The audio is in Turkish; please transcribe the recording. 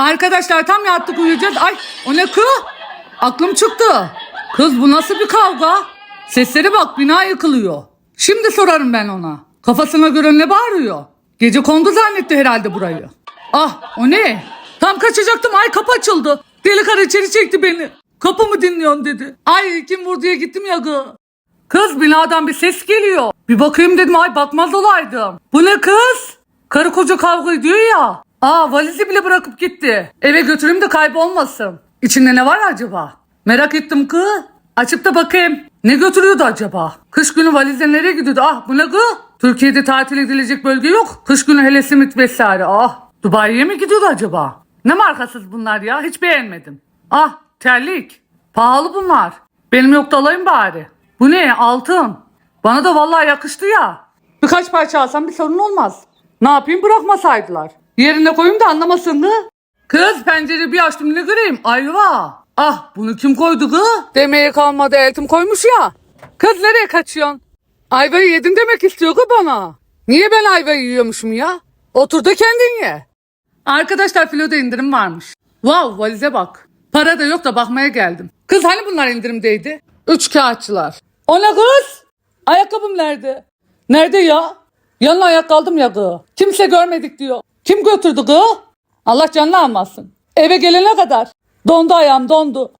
Arkadaşlar tam yattık uyuyacağız. Ay o ne kız? Aklım çıktı. Kız bu nasıl bir kavga? Seslere bak bina yıkılıyor. Şimdi sorarım ben ona. Kafasına göre ne bağırıyor? Gece kondu zannetti herhalde burayı. Ah o ne? Tam kaçacaktım ay kapı açıldı. Deli karı içeri çekti beni. Kapı mı dinliyorsun dedi. Ay kim vur diye gittim ya gı. Kız binadan bir ses geliyor. Bir bakayım dedim ay bakmaz olaydım. Bu ne kız? Karı koca kavga ediyor ya. Aa valizi bile bırakıp gitti. Eve götüreyim de kaybolmasın. İçinde ne var acaba? Merak ettim kız. Açıp da bakayım. Ne götürüyordu acaba? Kış günü valizle nereye gidiyordu? Ah bu ne kız? Türkiye'de tatil edilecek bölge yok. Kış günü hele simit vesaire. Ah Dubai'ye mi gidiyordu acaba? Ne markasız bunlar ya? Hiç beğenmedim. Ah terlik. Pahalı bunlar. Benim yok da alayım bari. Bu ne? Altın. Bana da vallahi yakıştı ya. Birkaç parça alsam bir sorun olmaz. Ne yapayım bırakmasaydılar. Yerine koyayım da anlamasın kız. Kız pencere bir açtım ne göreyim? Ayva. Ah bunu kim koydu kız? Demeye kalmadı eltim koymuş ya. Kız nereye kaçıyorsun? Ayvayı yedin demek istiyor kız bana. Niye ben ayvayı yiyormuşum ya? Otur da kendin ye. Arkadaşlar filoda indirim varmış. Wow valize bak. Para da yok da bakmaya geldim. Kız hani bunlar indirimdeydi? Üç kağıtçılar. O ne kız? Ayakkabım nerede? Nerede ya? Yanına ayak aldım ya kız. Kimse görmedik diyor. Kim götürdü kız? Allah canını almasın. Eve gelene kadar. Dondu ayağım dondu.